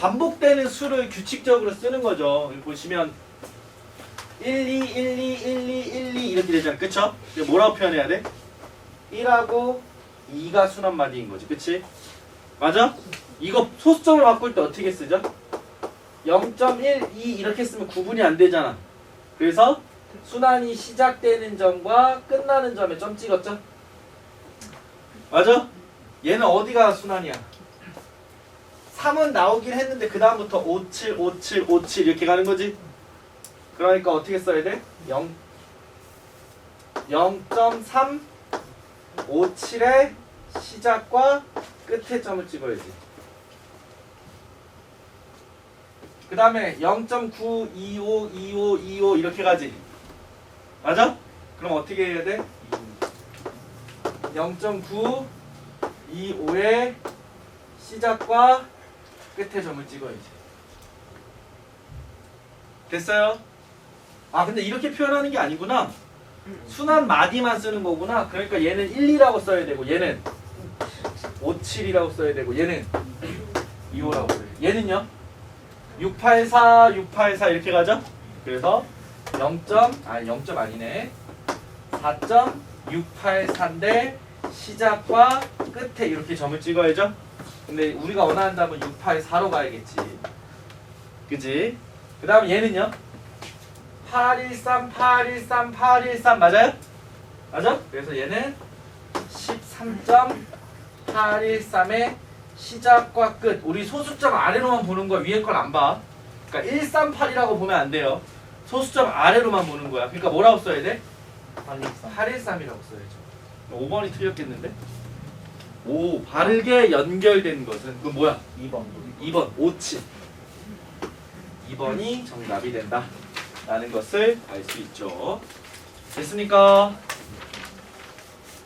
반복되는 수를 규칙적으로 쓰는 거죠. 보시면 1, 2, 1, 2, 1, 2, 1, 2 이렇게 되잖아. 그쵸? 뭐라고 표현해야 돼? 1하고 2가 순환 마디인 거지. 그치? 맞아? 이거 소수점을 바꿀 때 어떻게 쓰죠? 0.1, 2 이렇게 쓰면 구분이 안 되잖아. 그래서 순환이 시작되는 점과 끝나는 점에 점 찍었죠? 맞아? 얘는 어디가 순환이야? 3은 나오긴 했는데 그 다음부터 5, 7, 5, 7, 5, 7 이렇게 가는 거지? 그러니까 어떻게 써야 돼? 0, 0.3, 5, 7의 시작과 끝에 점을 찍어야지. 그 다음에 0.9, 25, 25, 25 이렇게 가지. 맞아? 그럼 어떻게 해야 돼? 0.9, 25의 시작과 끝에 점을 찍어야지. 됐어요? 아 근데 이렇게 표현하는 게 아니구나. 순환 마디만 쓰는 거구나. 그러니까 얘는 1, 2라고 써야 되고 얘는 5, 7이라고 써야 되고 얘는 2, 5라고 써야 돼. 얘는요? 6, 8, 4, 6, 8, 4 이렇게 가죠? 그래서 0. 아 0점 아니네. 4.684인데 시작과 끝에 이렇게 점을 찍어야죠. 근데 우리가 원하는 답은 684로 가야겠지. 그지? 그 다음 얘는요? 813, 813, 813 맞아요? 맞아? 그래서 얘는 13.813의 시작과 끝. 우리 소수점 아래로만 보는 거야. 위에 걸 안 봐. 그러니까 138이라고 보면 안 돼요. 소수점 아래로만 보는 거야. 그러니까 뭐라고 써야 돼? 813이라고 써야죠. 5번이 틀렸겠는데? 오, 바르게 연결된 것은 그 뭐야? 2번 2번 57 2번이 정답이 된다 라는 것을 알 수 있죠 됐습니까?